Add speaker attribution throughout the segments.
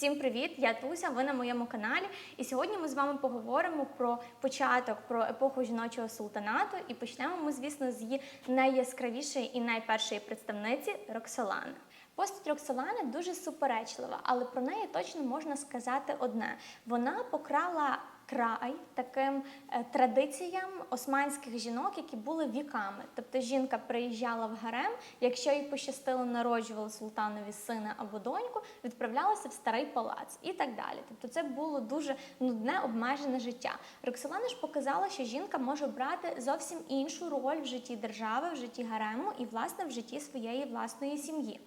Speaker 1: Всім привіт! Я Туся. Ви на моєму каналі. І сьогодні ми з вами поговоримо про початок, про епоху жіночого султанату. І почнемо ми, звісно, з її найяскравішої і найпершої представниці Роксолани. Постать Роксолани дуже суперечлива, але про неї точно можна сказати одне: вона покрала край таким е, традиціям османських жінок, які були віками. Тобто жінка приїжджала в гарем, якщо їй пощастило народжували султанові сина або доньку, відправлялася в старий палац і так далі. Тобто це було дуже нудне обмежене життя. Роксолана ж показала, що жінка може брати зовсім іншу роль в житті держави, в житті гарему і власне в житті своєї власної сім'ї.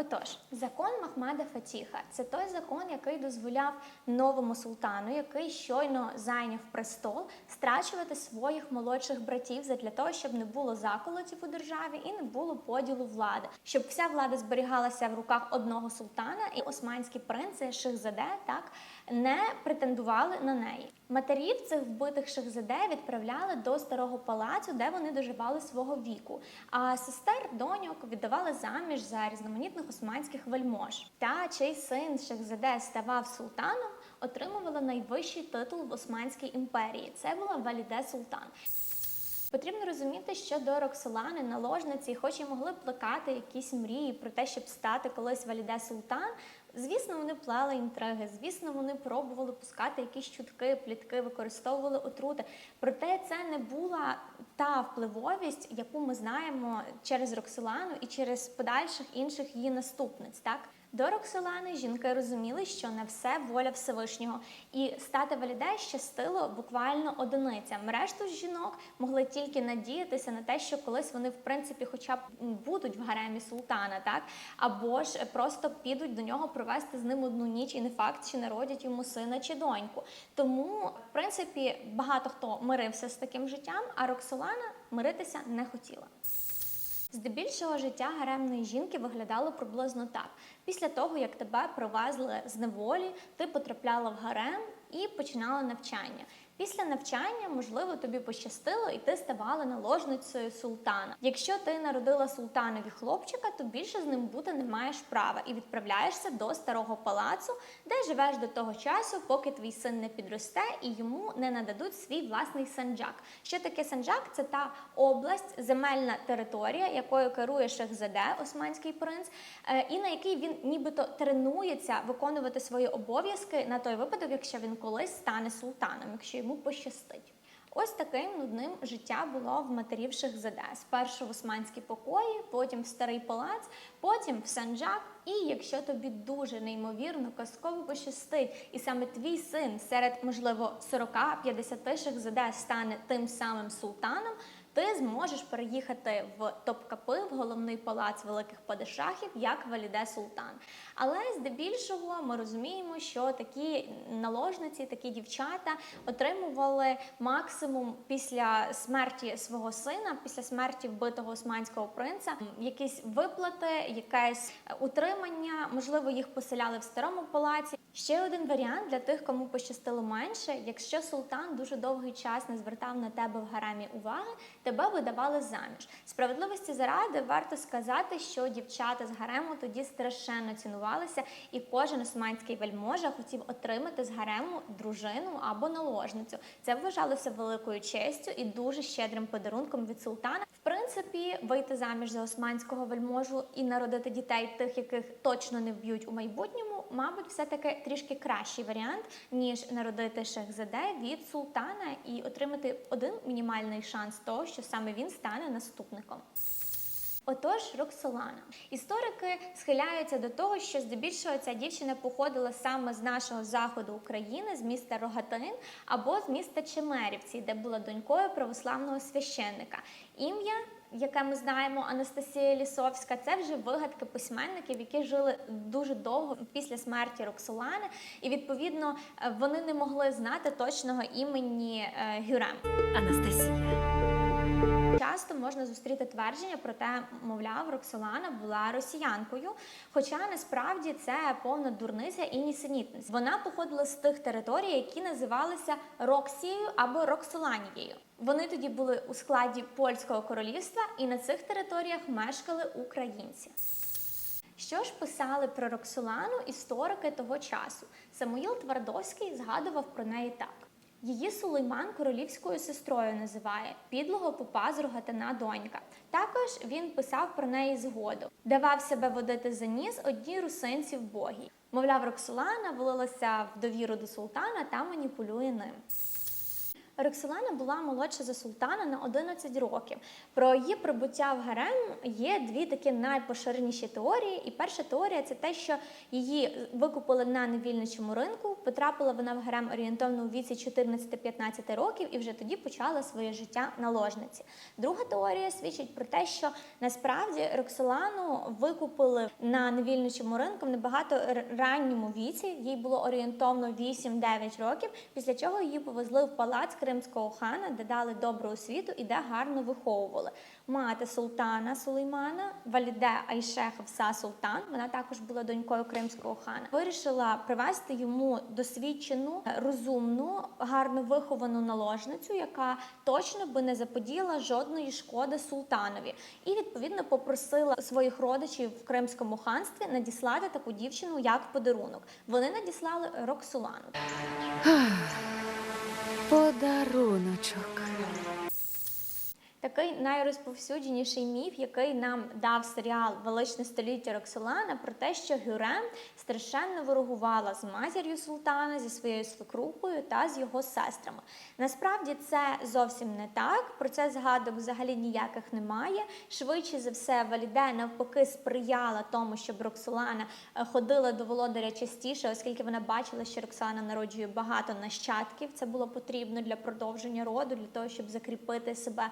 Speaker 1: Отож, закон Махмада Фатіха це той закон, який дозволяв новому султану, який щойно зайняв престол, страчувати своїх молодших братів задля того, щоб не було заколотів у державі і не було поділу влади, щоб вся влада зберігалася в руках одного султана, і османські принци Шихзаде так не претендували на неї. Матерів цих вбитих шахзаде відправляли до старого палацу, де вони доживали свого віку. А сестер доньок віддавали заміж за різноманітних османських вельмож. Та чий син шахзаде ставав султаном, отримувала найвищий титул в Османській імперії. Це була Валіде Султан. Потрібно розуміти, що до Роксолани наложниці, хоч і могли плекати якісь мрії про те, щоб стати колись Валіде Султан. Звісно, вони плели інтриги, звісно, вони пробували пускати якісь чутки, плітки, використовували отрути. Проте це не була та впливовість, яку ми знаємо через Роксолану і через подальших інших її наступниць. Так до Роксолани жінки розуміли, що на все воля Всевишнього, і стати валіде щастило буквально одиницям. Решту жінок могли тільки надіятися на те, що колись вони, в принципі, хоча б будуть в гаремі султана, так або ж просто підуть до нього провести з ним одну ніч, і не факт, чи народять йому сина чи доньку. Тому, в принципі, багато хто мирився з таким життям, а Роксолана миритися не хотіла. Здебільшого життя гаремної жінки виглядало приблизно так: після того, як тебе привезли з неволі, ти потрапляла в гарем і починала навчання. Після навчання, можливо, тобі пощастило, і ти ставала наложницею султана. Якщо ти народила султанові хлопчика, то більше з ним бути не маєш права і відправляєшся до старого палацу, де живеш до того часу, поки твій син не підросте і йому не нададуть свій власний санджак. Що таке санджак? Це та область, земельна територія, якою керує Шехзаде, османський принц, е, і на якій він нібито тренується виконувати свої обов'язки на той випадок, якщо він колись стане султаном, якщо йому пощастить. Ось таким нудним життя було в матерів Шехзаде. Спершу в османські покої, потім в старий палац, потім в Санджак. І якщо тобі дуже неймовірно казково пощастить, і саме твій син серед, можливо, 40-50 Шехзаде стане тим самим султаном, ти зможеш переїхати в Топкапи, в головний палац великих падишахів, як Валіде Султан. Але здебільшого ми розуміємо, що такі наложниці, такі дівчата отримували максимум після смерті свого сина, після смерті вбитого османського принца, якісь виплати, якесь утримання, можливо, їх поселяли в старому палаці. Ще один варіант для тих, кому пощастило менше, якщо султан дуже довгий час не звертав на тебе в гаремі уваги, тебе видавали заміж. Справедливості заради варто сказати, що дівчата з гарему тоді страшенно цінувалися, і кожен османський вельможа хотів отримати з гарему дружину або наложницю. Це вважалося великою честю і дуже щедрим подарунком від султана. В принципі, вийти заміж за османського вельможу і народити дітей, тих, яких точно не вб'ють у майбутньому, мабуть, все таки трішки кращий варіант, ніж народити шехзаде від султана і отримати один мінімальний шанс того, що саме він стане наступником. Отож, Роксолана. Історики схиляються до того, що здебільшого ця дівчина походила саме з нашого заходу України, з міста Рогатин або з міста Чемерівці, де була донькою православного священника. Ім'я яке ми знаємо, Анастасія Лісовська, це вже вигадки письменників, які жили дуже довго після смерті Роксолани, і відповідно вони не могли знати точного імені е, Гюрем.
Speaker 2: Анастасія.
Speaker 1: Часто можна зустріти твердження про те, мовляв, Роксолана була росіянкою. Хоча насправді це повна дурниця і нісенітниця. Вона походила з тих територій, які називалися Роксією або Роксоланією. Вони тоді були у складі польського королівства, і на цих територіях мешкали українці. Що ж писали про Роксолану історики того часу? Самуїл Твардовський згадував про неї так. Її Сулейман королівською сестрою називає підлого попа з рогатина донька. Також він писав про неї згоду, давав себе водити за ніс одній русинці в богі. Мовляв, Роксолана волилася в довіру до султана та маніпулює ним. Роксолана була молодша за султана на 11 років. Про її прибуття в гарем є дві такі найпоширеніші теорії. І перша теорія це те, що її викупили на невільничому ринку. Потрапила вона в гарем орієнтовно у віці 14-15 років і вже тоді почала своє життя наложниці. Друга теорія свідчить про те, що насправді Роксолану викупили на невільничому ринку в набагато ранньому віці. Їй було орієнтовно 8-9 років. Після чого її повезли в палац кримського хана, де дали добру освіту і де гарно виховували. Мати султана Сулеймана, Валіде Айше Хавса Султан, вона також була донькою кримського хана. Вирішила привезти йому досвідчену, розумну, гарно виховану наложницю, яка точно би не заподіяла жодної шкоди султанові, і відповідно попросила своїх родичів в Кримському ханстві надіслати таку дівчину як подарунок. Вони надіслали Роксолану.
Speaker 2: Подаруночок.
Speaker 1: Такий найрозповсюдженіший міф, який нам дав серіал Величне століття Роксолана, про те, що Гюрем страшенно ворогувала з матір'ю султана, зі своєю свекрухою та з його сестрами. Насправді це зовсім не так. Про це згадок взагалі ніяких немає. Швидше за все, Валіде навпаки сприяла тому, щоб Роксолана е, ходила до володаря частіше, оскільки вона бачила, що Роксолана народжує багато нащадків. Це було потрібно для продовження роду, для того, щоб закріпити себе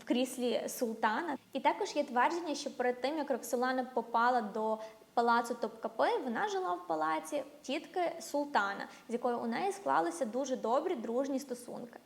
Speaker 1: в- кріслі султана. І також є твердження, що перед тим як Роксолана попала до палацу Топкапи, вона жила в палаці тітки султана, з якою у неї склалися дуже добрі дружні стосунки.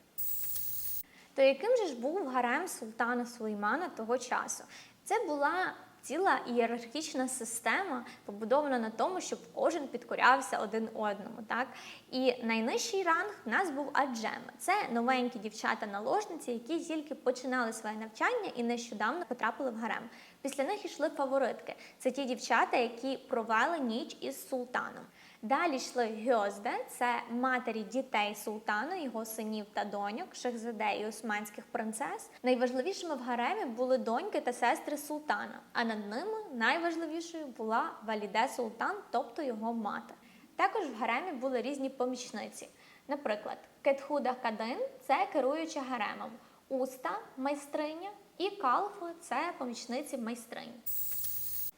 Speaker 1: То яким же ж був гарем султана Сулеймана того часу? Це була ціла ієрархічна система, побудована на тому, щоб кожен підкорявся один одному. Так? І найнижчий ранг в нас був аджема. Це новенькі дівчата-наложниці, які тільки починали своє навчання і нещодавно потрапили в гарем. Після них йшли фаворитки. Це ті дівчата, які провели ніч із султаном. Далі йшли гьозде, це матері дітей султана, його синів та доньок, шахзаде і османських принцес. Найважливішими в гаремі були доньки та сестри султана, а над ними найважливішою була Валіде Султан, тобто його мати. Також в гаремі були різні помічниці. Наприклад, Кетхуда Кадин це керуюча гаремом, Уста майстриня і Калфу це помічниці майстринь.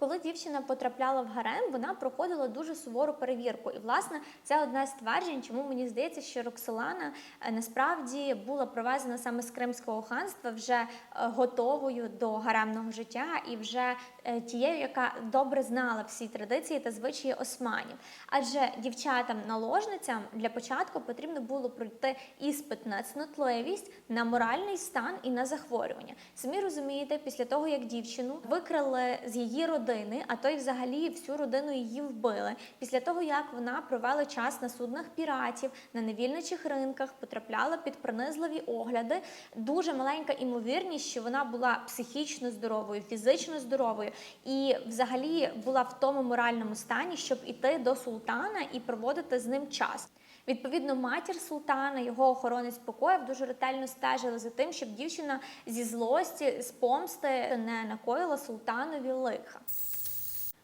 Speaker 1: Коли дівчина потрапляла в гарем, вона проходила дуже сувору перевірку. І, власне, це одне з тверджень, чому мені здається, що Роксолана е, насправді була провезена саме з Кримського ханства вже е, готовою до гаремного життя і вже е, тією, яка добре знала всі традиції та звичаї османів. Адже дівчатам-наложницям для початку потрібно було пройти іспит на цнотливість, на моральний стан і на захворювання. Самі розумієте, після того як дівчину викрали з її родини, а то й взагалі всю родину її вбили. Після того як вона провела час на суднах піратів, на невільничих ринках, потрапляла під пронизливі огляди. Дуже маленька імовірність, що вона була психічно здоровою, фізично здоровою і взагалі була в тому моральному стані, щоб іти до султана і проводити з ним час. Відповідно, матір султана, його охоронець покоїв дуже ретельно стежили за тим, щоб дівчина зі злості, з помсти не накоїла султанові лиха.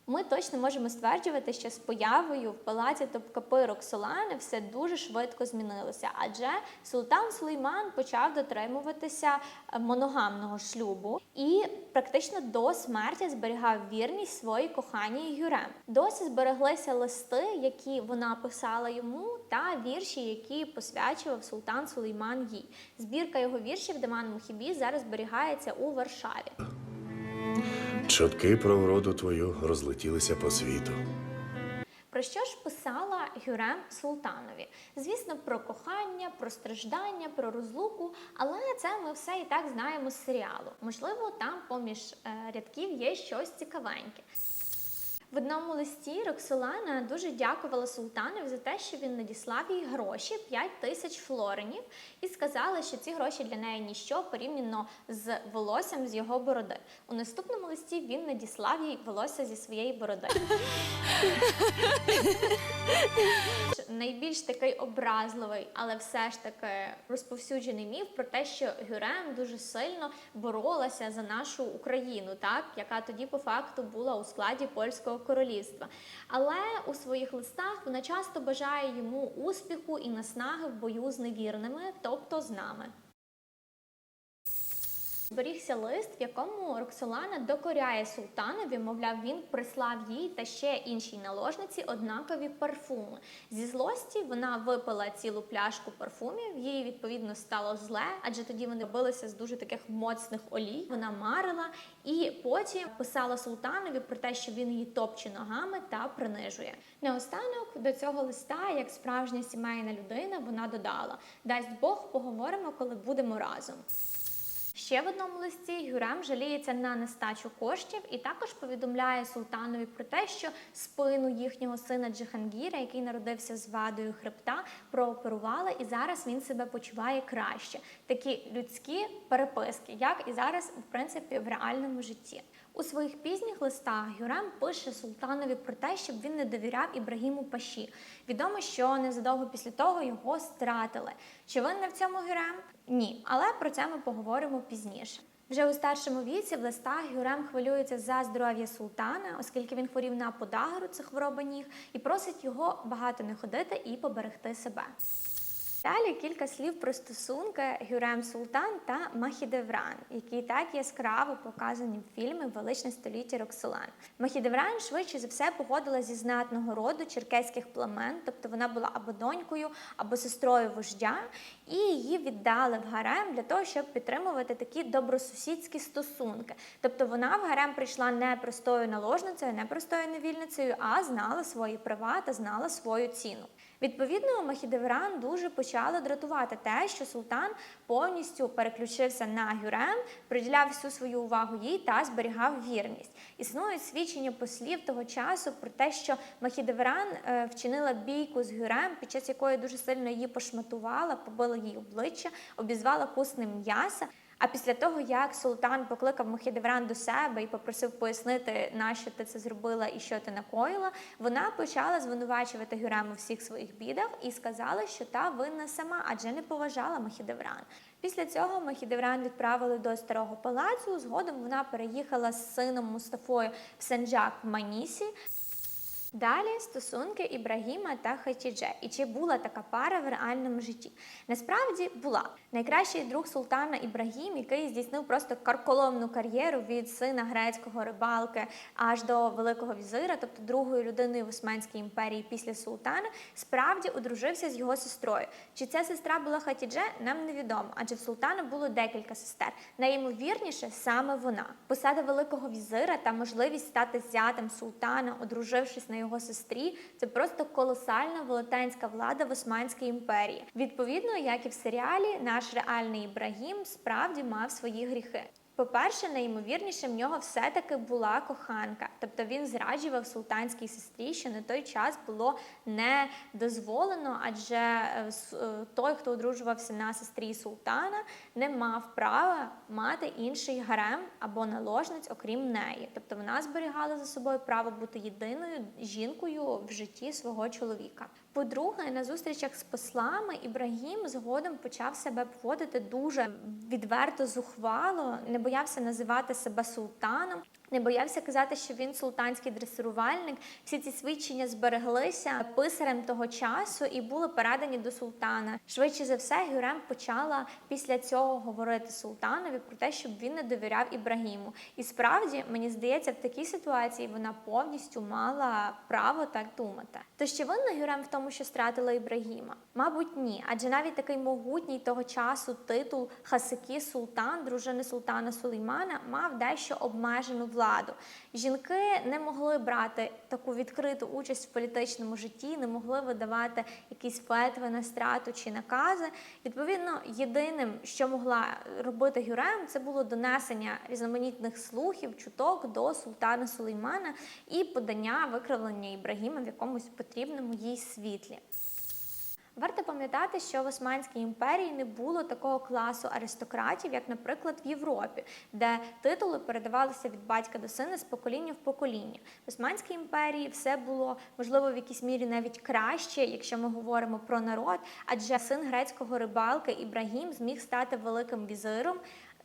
Speaker 1: Ми точно можемо стверджувати, що з появою в палаці Топкапи Роксолани все дуже швидко змінилося, адже султан Сулейман почав дотримуватися е, моногамного шлюбу і практично до смерті зберігав вірність своїй коханій Гюрем. Досі збереглися листи, які вона писала йому, та вірші, які посвячував султан Сулейман їй. Збірка його віршів Деман Мухібі зараз зберігається у Варшаві.
Speaker 3: Чутки про вроду твою розлетілися по світу.
Speaker 1: Про що ж писала Гюрем Султанові? Звісно, про кохання, про страждання, про розлуку, але це ми все і так знаємо з серіалу. Можливо, там поміж е, рядків є щось цікавеньке. В одному листі Роксолана дуже дякувала султанові за те, що він надіслав їй гроші 5 тисяч флоренів, і сказала, що ці гроші для неї ніщо порівняно з волоссям з його бороди. У наступному листі він надіслав їй волосся зі своєї бороди. Найбільш такий образливий, але все ж таки розповсюджений міф про те, що Гюрем дуже сильно боролася за нашу Україну, так яка тоді по факту була у складі польського королівства. Але у своїх листах вона часто бажає йому успіху і наснаги в бою з невірними, тобто з нами. Зберігся лист, в якому Роксолана докоряє султанові, мовляв, він прислав їй та ще іншій наложниці однакові парфуми. Зі злості вона випила цілу пляшку парфумів, їй відповідно стало зле, адже тоді вони билися з дуже таких моцних олій. Вона марила і потім писала султанові про те, що він її топче ногами та принижує. Наостанок до цього листа, як справжня сімейна людина, вона додала: дасть Бог, поговоримо, коли будемо разом. Ще в одному листі Гюрем жаліється на нестачу коштів і також повідомляє султанові про те, що спину їхнього сина Джихангіра, який народився з вадою хребта, прооперували, і зараз він себе почуває краще. Такі людські переписки, як і зараз, в принципі, в реальному житті. У своїх пізніх листах Гюрем пише султанові про те, щоб він не довіряв Ібрагіму Паші. Відомо, що незадовго після того його стратили. Чи винна в цьому Гюрем? Ні, але про це ми поговоримо пізніше. Вже у старшому віці в листах Гюрем хвилюється за здоров'я султана, оскільки він хворів на подагру, це хвороба ніг, і просить його багато не ходити і поберегти себе. Далі кілька слів про стосунки Гюрем Султан та Махідевран, які так яскраво показані в фільмі Величне століття Роксолан. Махідевран швидше за все походила зі знатного роду черкеських племен, тобто вона була або донькою, або сестрою вождя, і її віддали в гарем для того, щоб підтримувати такі добросусідські стосунки. Тобто вона в гарем прийшла не простою наложницею, не простою невільницею, а знала свої права та знала свою ціну. Відповідно, Махідевран дуже почала дратувати те, що султан повністю переключився на Гюрем, приділяв всю свою увагу їй та зберігав вірність. Існують свідчення послів того часу про те, що Махідевран е, вчинила бійку з Гюрем, під час якої дуже сильно її пошматувала, побила їй обличчя, обізвала куснем м'яса. А після того, як султан покликав Мухідевран до себе і попросив пояснити, нащо ти це зробила і що ти накоїла, вона почала звинувачувати Гюрем у всіх своїх бідах і сказала, що та винна сама, адже не поважала Махідевран. Після цього Махідевран відправили до старого палацу. Згодом вона переїхала з сином Мустафою в Сенджак в Манісі. Далі стосунки Ібрагіма та Хатідже. І чи була така пара в реальному житті? Насправді була найкращий друг султана Ібрагім, який здійснив просто карколомну кар'єру від сина грецького рибалки аж до великого візира, тобто другої людини в Османській імперії після султана, справді одружився з його сестрою. Чи ця сестра була Хатідже, нам невідомо, адже в султана було декілька сестер. Найімовірніше саме вона. Посада великого візира та можливість стати зятем султана, одружившись на його сестрі, це просто колосальна велетенська влада в Османській імперії. Відповідно, як і в серіалі, наш реальний Ібрагім справді мав свої гріхи. По-перше, найімовірніше в нього все-таки була коханка, тобто він зраджував султанській сестрі, що на той час було не дозволено, адже е, е, той, хто одружувався на сестрі султана, не мав права мати інший гарем або наложниць, окрім неї. Тобто вона зберігала за собою право бути єдиною жінкою в житті свого чоловіка. По-друге, на зустрічах з послами Ібрагім згодом почав себе поводити дуже відверто зухвало, не боявся називати себе султаном, не боявся казати, що він султанський дресирувальник. Всі ці свідчення збереглися писарем того часу і були передані до султана. Швидше за все, Гюрем почала після цього говорити султанові про те, щоб він не довіряв Ібрагіму. І справді, мені здається, в такій ситуації вона повністю мала право так думати. То ще винна Гюрем в тому, що стратила Ібрагіма? Мабуть, ні. Адже навіть такий могутній того часу титул Хасики Султан, дружини султана Сулеймана, мав дещо обмежену владу. Владу. Жінки не могли брати таку відкриту участь в політичному житті, не могли видавати якісь фетви на страту чи накази. Відповідно, єдиним, що могла робити Гюрем, це було донесення різноманітних слухів, чуток до султана Сулеймана і подання викривлення Ібрагіма в якомусь потрібному їй світлі. Варто пам'ятати, що в Османській імперії не було такого класу аристократів, як, наприклад, в Європі, де титули передавалися від батька до сина з покоління в покоління. В Османській імперії все було можливо в якійсь мірі навіть краще, якщо ми говоримо про народ, адже син грецького рибалки Ібрагім зміг стати великим візиром.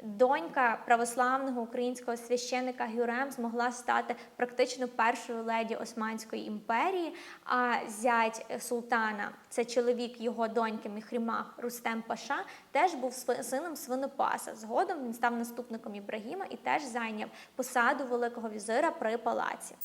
Speaker 1: Донька православного українського священика Гюрем змогла стати практично першою леді Османської імперії. А зять султана, це чоловік його доньки Міхрімах Рустем Паша, теж був сином свинопаса. Згодом він став наступником Ібрагіма і теж зайняв посаду великого візира при палаці.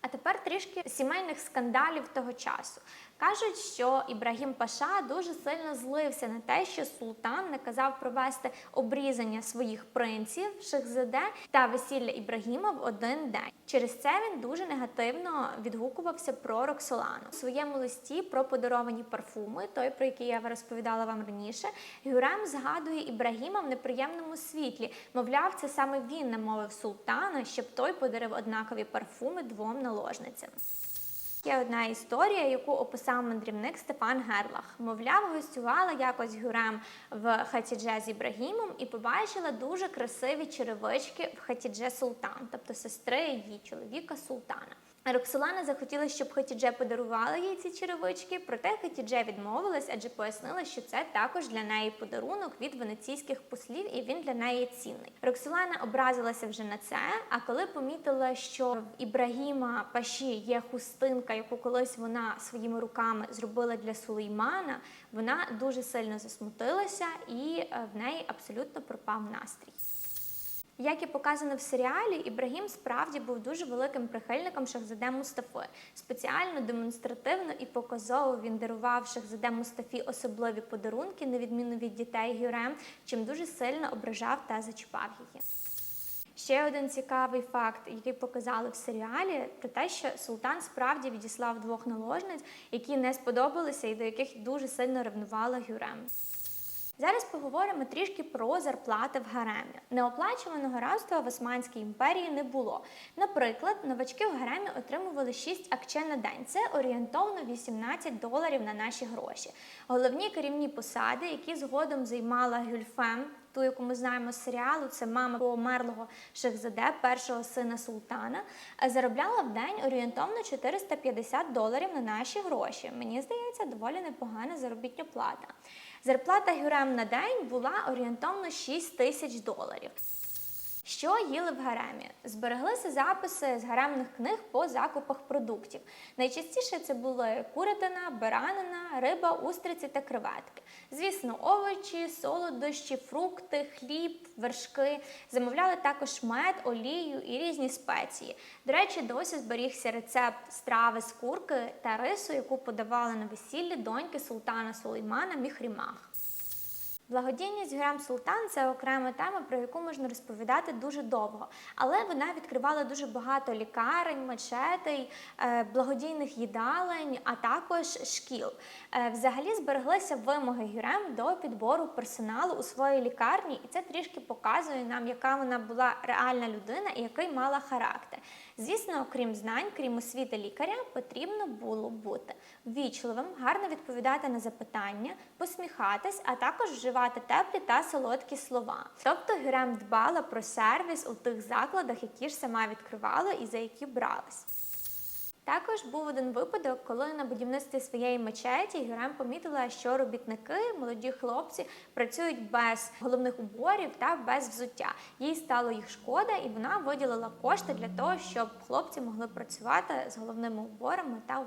Speaker 1: А тепер трішки сімейних скандалів того часу. Кажуть, що Ібрагім Паша дуже сильно злився на те, що султан наказав провести обрізання своїх принців Шехзаде та весілля Ібрагіма в один день. Через це він дуже негативно відгукувався про Роксолану. У своєму листі про подаровані парфуми, той про який я розповідала вам раніше, Гюрем згадує Ібрагіма в неприємному світлі. Мовляв, це саме він намовив султана, щоб той подарив однакові парфуми двом наложницям. Є одна історія, яку описав мандрівник Стефан Герлах. Мовляв, гостювала якось Гюрем в Хатідже з Ібрагімом і побачила дуже красиві черевички в Хатідже Султан, тобто сестри її чоловіка Султана. Роксолана захотіла, щоб Хатідже подарувала їй ці черевички, проте Хатідже відмовилась, адже пояснила, що це також для неї подарунок від венеційських послів, і він для неї цінний. Роксолана образилася вже на це. А коли помітила, що в Ібрагіма Паші є хустинка, яку колись вона своїми руками зробила для Сулеймана, вона дуже сильно засмутилася, і е, в неї абсолютно пропав настрій. Як і показано в серіалі, Ібрагім справді був дуже великим прихильником Шахзаде Мустафи. Спеціально, демонстративно і показово він дарував Шахзаде Мустафі особливі подарунки, на відміну від дітей Гюрем, чим дуже сильно ображав та зачіпав її. Ще один цікавий факт, який показали в серіалі, про те, що султан справді відіслав двох наложниць, які не сподобалися і до яких дуже сильно ревнувала Гюрем. Зараз поговоримо трішки про зарплати в гаремі. Неоплачуваного рабства в Османській імперії не було. Наприклад, новачки в гаремі отримували 6 акче на день. Це орієнтовно 18 доларів на наші гроші. Головні керівні посади, які згодом займала Гюльфем, ту, яку ми знаємо з серіалу, це мама померлого Шехзаде, першого сина султана, заробляла в день орієнтовно 450 доларів на наші гроші. Мені здається, доволі непогана заробітня плата. Зарплата Гюрем на день була орієнтовно 6 тисяч доларів. Що їли в гаремі? Збереглися записи з гаремних книг по закупах продуктів. Найчастіше це були курятина, баранина, риба, устриці та креветки. Звісно, овочі, солодощі, фрукти, хліб, вершки. Замовляли також мед, олію і різні спеції. До речі, досі зберігся рецепт страви з курки та рису, яку подавали на весіллі доньки султана Сулеймана Міхрімах. Благодійність Гюрем Султан це окрема тема, про яку можна розповідати дуже довго. Але вона відкривала дуже багато лікарень, мечетей, е, благодійних їдалень, а також шкіл. Е, Взагалі збереглися вимоги Гюрем до підбору персоналу у своїй лікарні, і це трішки показує нам, яка вона була реальна людина і який мала характер. Звісно, окрім знань, крім освіти лікаря, потрібно було бути ввічливим, гарно відповідати на запитання, посміхатись, а також вживати теплі та солодкі слова. Тобто Гюрем дбала про сервіс у тих закладах, які ж сама відкривала і за які бралась. Також був один випадок, коли на будівництві своєї мечеті Гюрем помітила, що робітники, молоді хлопці, працюють без головних уборів та без взуття. Їй стало їх шкода, і вона виділила кошти для того, щоб хлопці могли працювати з головними уборами та у.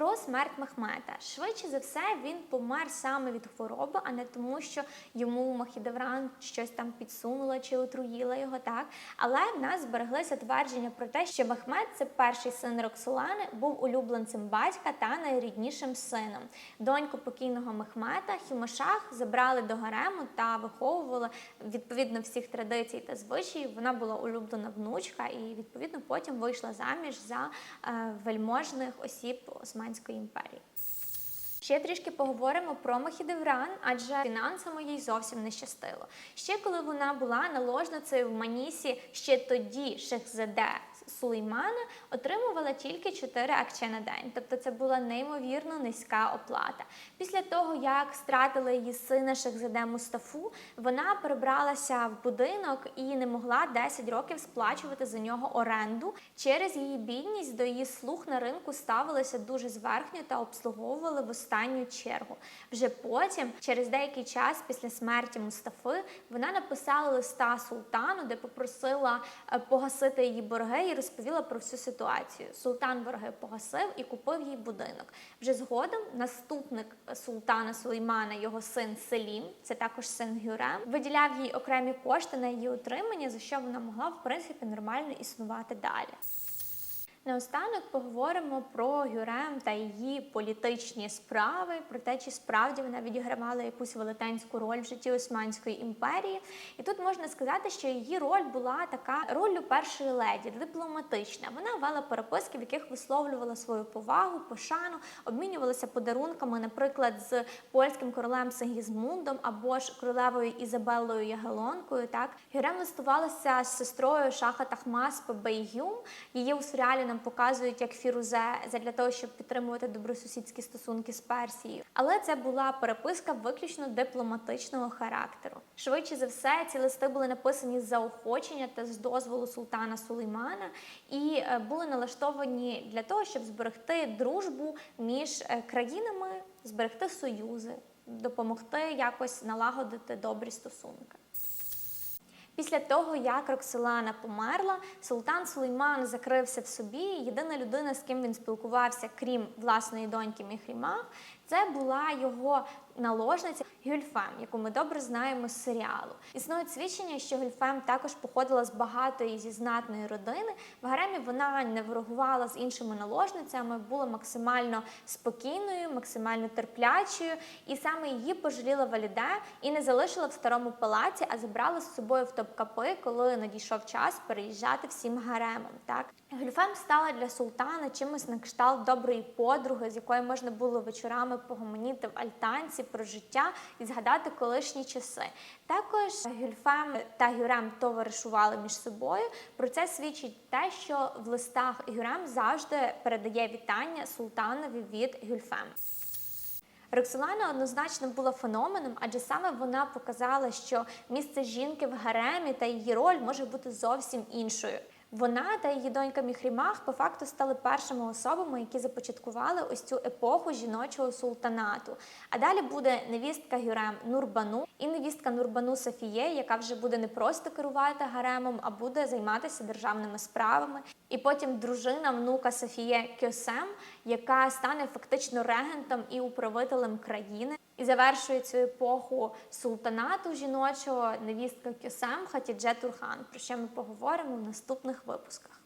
Speaker 1: Про смерть Мехмета. Швидше за все, він помер саме від хвороби, а не тому, що йому Махідевран щось там підсунула чи отруїла його, так. Але в нас збереглися твердження про те, що Мехмед це перший син Роксолани, був улюбленцем батька та найріднішим сином. Доньку покійного Мехмета Хімошах забрали до гарему та виховували відповідно всіх традицій та звичаїв. Вона була улюблена внучка і відповідно потім вийшла заміж за е, вельможних осіб Османської імперії. Ще трішки поговоримо про Махідевран, адже фінансами їй зовсім не щастило. Ще коли вона була наложницею в Манісі, ще тоді Шехзаде Сулеймана отримувала тільки 4 акче на день, тобто це була неймовірно низька оплата. Після того, як стратила її сина Шехзаде Мустафу, вона перебралася в будинок і не могла 10 років сплачувати за нього оренду. Через її бідність до її слуг на ринку ставилися дуже зверхньо та обслуговували в останню чергу. Вже потім, через деякий час після смерті Мустафи, вона написала листа султану, де попросила е, погасити її борги і розповіла про всю ситуацію. Султан борги погасив і купив їй будинок. Вже згодом наступник султана Сулеймана, його син Селім, це також син Гюрем, виділяв їй окремі кошти на її утримання, за що вона могла в принципі нормально існувати далі. Наостанок поговоримо про Гюрем та її політичні справи, про те, чи справді вона відігравала якусь велетенську роль в житті Османської імперії. І тут можна сказати, що її роль була така роль першої леді, дипломатична. Вона вела переписки, в яких висловлювала свою повагу, пошану, обмінювалася подарунками, наприклад, з польським королем Сигізмундом або ж королевою Ізабеллою Ягелонкою. Так Гюрем листувалася з сестрою Шаха Тахмас Бейгюм. Її у серіалі нам показують як Фірузе для того, щоб підтримувати добросусідські стосунки з Персією. Але це була переписка виключно дипломатичного характеру. Швидше за все, ці листи були написані з заохочення та з дозволу султана Сулеймана і е, були налаштовані для того, щоб зберегти дружбу між е, країнами, зберегти союзи, допомогти якось налагодити добрі стосунки. Після того, як Роксолана померла, султан Сулейман закрився в собі. Єдина людина, з ким він спілкувався, крім власної доньки Міхріма, це була його наложниця Гюльфем, яку ми добре знаємо з серіалу. Існують свідчення, що Гюльфем також походила з багатої зі знатної родини. В гаремі вона не ворогувала з іншими наложницями, була максимально спокійною, максимально терплячою, і саме її пожаліла Валіде і не залишила в старому палаці, а забрала з собою в топкапи, коли надійшов час переїжджати всім гаремом. Так Гюльфем стала для султана чимось на кшталт доброї подруги, з якою можна було вечорами погомоніти в альтанці про життя і згадати колишні часи. Також Гюльфем та Гюрем товаришували між собою. Про це свідчить те, що в листах Гюрем завжди передає вітання султанові від Гюльфем. Роксолана однозначно була феноменом, адже саме вона показала, що місце жінки в гаремі та її роль може бути зовсім іншою. Вона та її донька Міхрімах по факту стали першими особами, які започаткували ось цю епоху жіночого султанату. А далі буде невістка Гюрем Нурбану і невістка Нурбану Софіє, яка вже буде не просто керувати гаремом, а буде займатися державними справами. І потім дружина внука Софіє Кьосем, яка стане фактично регентом і управителем країни. І завершує цю епоху султанату жіночого невістка Кюсем Хатідже Турхан, про що ми поговоримо в наступних випусках.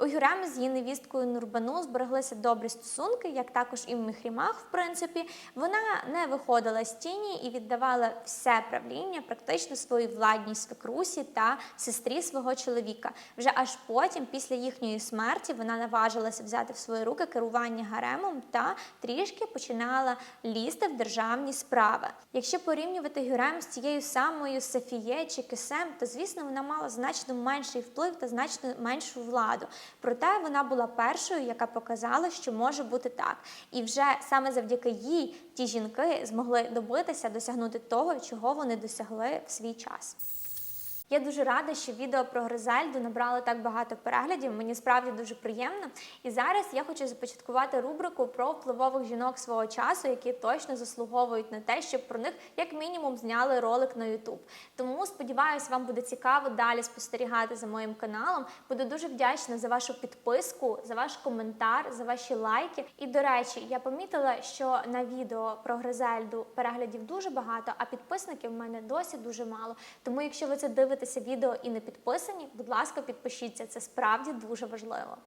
Speaker 1: У Гюрем з її невісткою Нурбану збереглися добрі стосунки, як також і в Міхрімах, в принципі. Вона не виходила з тіні і віддавала все правління практично своїй владній свекрусі та сестрі свого чоловіка. Вже аж потім, після їхньої смерті, вона наважилася взяти в свої руки керування гаремом та трішки починала лізти в державні справи. Якщо порівнювати Гюрем з цією самою Софіє чи Кесем, то звісно вона мала значно менший вплив та значно меншу владу. Проте вона була першою, яка показала, що може бути так. І вже саме завдяки їй ті жінки змогли добитися, досягнути того, чого вони досягли в свій час. Я дуже рада, що відео про Гризельду набрало так багато переглядів. Мені справді дуже приємно. І зараз я хочу започаткувати рубрику про впливових жінок свого часу, які точно заслуговують на те, щоб про них як мінімум зняли ролик на YouTube. Тому сподіваюся, вам буде цікаво далі спостерігати за моїм каналом. Буду дуже вдячна за вашу підписку, за ваш коментар, за ваші лайки. І до речі, я помітила, що на відео про Гризельду переглядів дуже багато, а підписників в мене досі дуже мало. Тому, якщо ви це дивитеся відео і не підписані, будь ласка, підпишіться. Це справді дуже важливо.